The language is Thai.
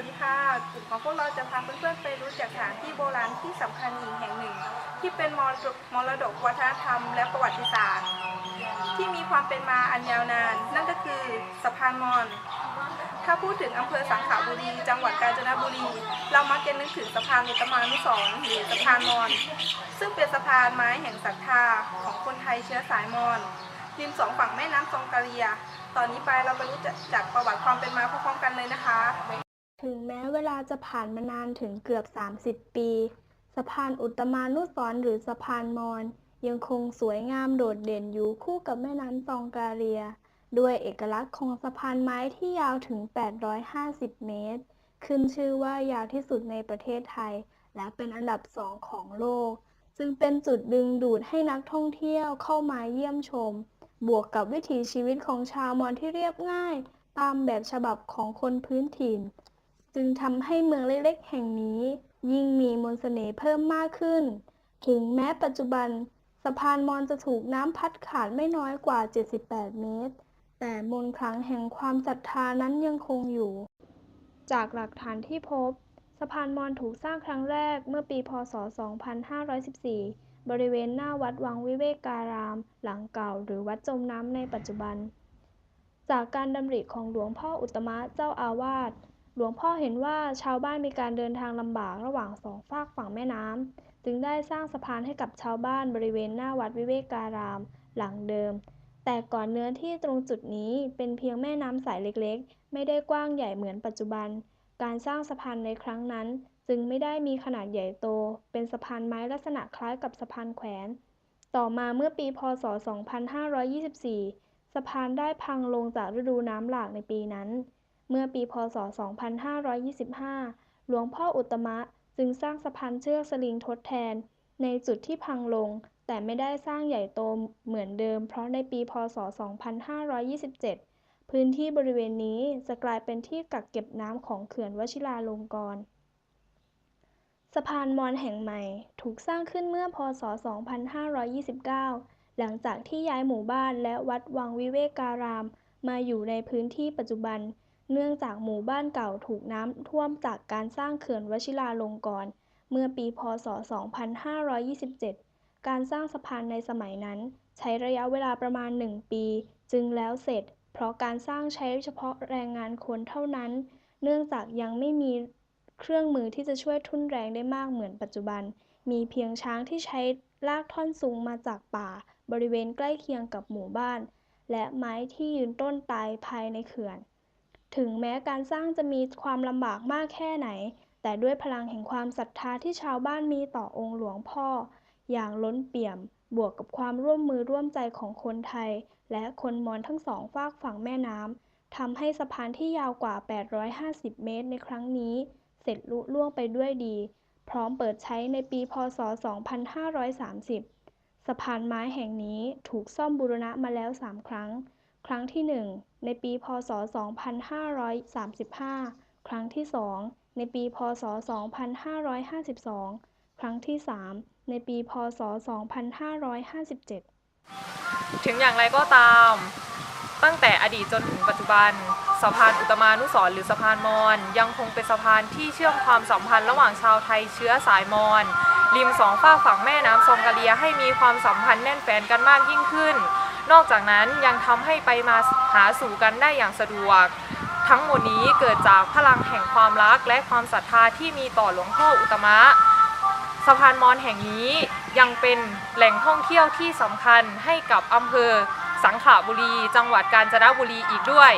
วัสดีค่ะ กลุ่มของพวกเราจะพาเพื่อนๆไปรู้จักสถานที่โบราณที่สำคัญอีกแห่งหนึ่ง ที่เป็นมรดกมรดกวัฒนธรรมและประวัติศาสตร์ ที่มีความเป็นมาอันยาวนาน นั่นก็คือสะพานมอญถ้าพูดถึงอำเภอสังขบุรี จังหวัดกาญจนบุรี เรามักจะนึกถึงสะพานอุตมานุสรณ์หรือสะพานมอญซึ่งเป็นสะพานไม้แห่งศรัทธาของคนไทยเชื้อสายมอญริมสองฝั่งแม่น้ำซองกาเลีย ตอนนี้ไปเราไปรู้จักประวัติความเป็นมาพร้อมๆกันเลยนะคะ ถึงแม้เวลาจะผ่านมานานถึงเกือบ 30 ปี สะพานอุตมานุสรณ์หรือสะพานมอญยังคงสวยงามโดดเด่นอยู่คู่กับแม่น้ำซองกาเลีย ด้วยเอกลักษณ์ของสะพานไม้ที่ยาวถึง 850 เมตร ขึ้นชื่อว่ายาวที่สุดในประเทศไทย และเป็นอันดับสองของโลกจึงเป็นจุดดึงดูดให้นักท่องเที่ยวเข้ามาเยี่ยมชม บวกกับวิถีชีวิตของชาวมอญที่เรียบง่าย ตามแบบฉบับของคนพื้นถิ่น จึงทำให้เมืองเล็กๆ แห่งนี้ ยิ่งมีมนต์เสน่ห์เพิ่มมากขึ้น ถึงแม้ปัจจุบันสะพานมอญจะถูกน้ำพัดขาดไม่น้อยกว่า 78 เมตร แต่มนต์ขลังแห่งความศรัทธานั้นยังคงอยู่ จากหลักฐานที่พบ สะพานมอญถูกสร้างครั้งแรกเมื่อปี พศ 2514 บริเวณหน้าวัดวังวิเวการาม หลังเก่าหรือวัดจมน้ำในปัจจุบัน จากการดำริของหลวงพ่ออุตมะเจ้าอาวาส ลวงพ่อเห็นว่าชาวบ้านมีการเดินทางลำบากระหว่างสองฝากฝั่งแม่น้ำ จึงได้สร้างสะพานให้กับชาวบ้านบริเวณหน้าวัดวิเวการาม หลังเดิม แต่ก่อนเนื้อที่ตรงจุดนี้เป็นเพียงแม่น้ำสายเล็กๆ ไม่ได้กว้างใหญ่เหมือนปัจจุบัน การสร้างสะพานในครั้งนั้น จึงไม่ได้มีขนาดใหญ่โต เป็นสะพานไม้ลักษณะคล้ายกับสะพานแขวน ต่อมาเมื่อปีพศ 2524 สะพานได้พังลงจากฤดูน้ำหลากในปีนั้น เมื่อปีพศ 2525 หลวงพ่ออุตมะจึงสร้างสะพานเชือกสลิงทดแทน ในจุดที่พังลง แต่ไม่ได้สร้างใหญ่โตเหมือนเดิม เพราะในปีพศ 2527 พื้นที่บริเวณนี้จะกลายเป็นที่กักเก็บน้ำของเขื่อนวชิราลงกรณ์สะพานมอญแห่งใหม่ถูกสร้างขึ้นเมื่อพศ 2529 หลังจากที่ย้ายหมู่บ้านและวัดวังวิเวการาม มาอยู่ในพื้นที่ปัจจุบัน เนื่องจากหมู่บ้านเก่าถูกน้ำท่วมจากการสร้างเขื่อนวชิราลงกรณ์เมื่อปีพศ 2527 การสร้างสะพานในสมัยนั้น ใช้ระยะเวลาประมาณ 1 ปี จึงแล้วเสร็จ เพราะการสร้างใช้เฉพาะแรงงานคนเท่านั้น เนื่องจากยังไม่มีเครื่องมือที่จะช่วยทุ่นแรงได้มากเหมือนปัจจุบัน มีเพียงช้างที่ใช้ลากท่อนสูงมาจากป่า บริเวณใกล้เคียงกับหมู่บ้าน และไม้ที่ยืนต้นตายภายในเขื่อน ถึงแม้การสร้างจะมีความลำบากมากแค่ไหน แต่ด้วยพลังแห่งความศรัทธาที่ชาวบ้านมีต่อองค์หลวงพ่อ อย่างล้นเปี่ยม บวกกับความร่วมมือร่วมใจของคนไทย และคนมอญทั้งสองฝากฝั่งแม่น้ำทำให้สะพานที่ยาวกว่า 850 เมตรในครั้งนี้ เสร็จลุล่วงไปด้วยดี พร้อมเปิดใช้ในปีพศ 2530 สะพานไม้แห่งนี้ถูกซ่อมบูรณะมาแล้ว 3 ครั้ง ครั้งที่ 1 ในปี พศ 2535 ครั้งที่ 2 ในปี พศ 2552 ครั้งที่ 3 ในปี พศ 2557 ถึงอย่างไรก็ตาม ตั้งแต่อดีตจนถึงปัจจุบันสะพานอุตมานุสรหรือสะพานมอญยังคงเป็นสะพานที่เชื่อมความสัมพันธ์ระหว่างชาวไทยเชื้อสายมอญริมสองฝาฝั่งแม่น้ำซองกะเลียให้มีความสัมพันธ์แน่นแฟนกันมากยิ่งขึ้น นอกจากนั้นยังทำให้ไปมาหาสู่กันได้อย่างสะดวก ทั้งหมดนี้เกิดจากพลังแห่งความรักและความศรัทธาที่มีต่อหลวงพ่ออุตมะสะพานมอญแห่งนี้ยังเป็นแหล่งท่องเที่ยวที่สำคัญให้กับอำเภอสังขบุรี จังหวัดกาญจนบุรีอีกด้วย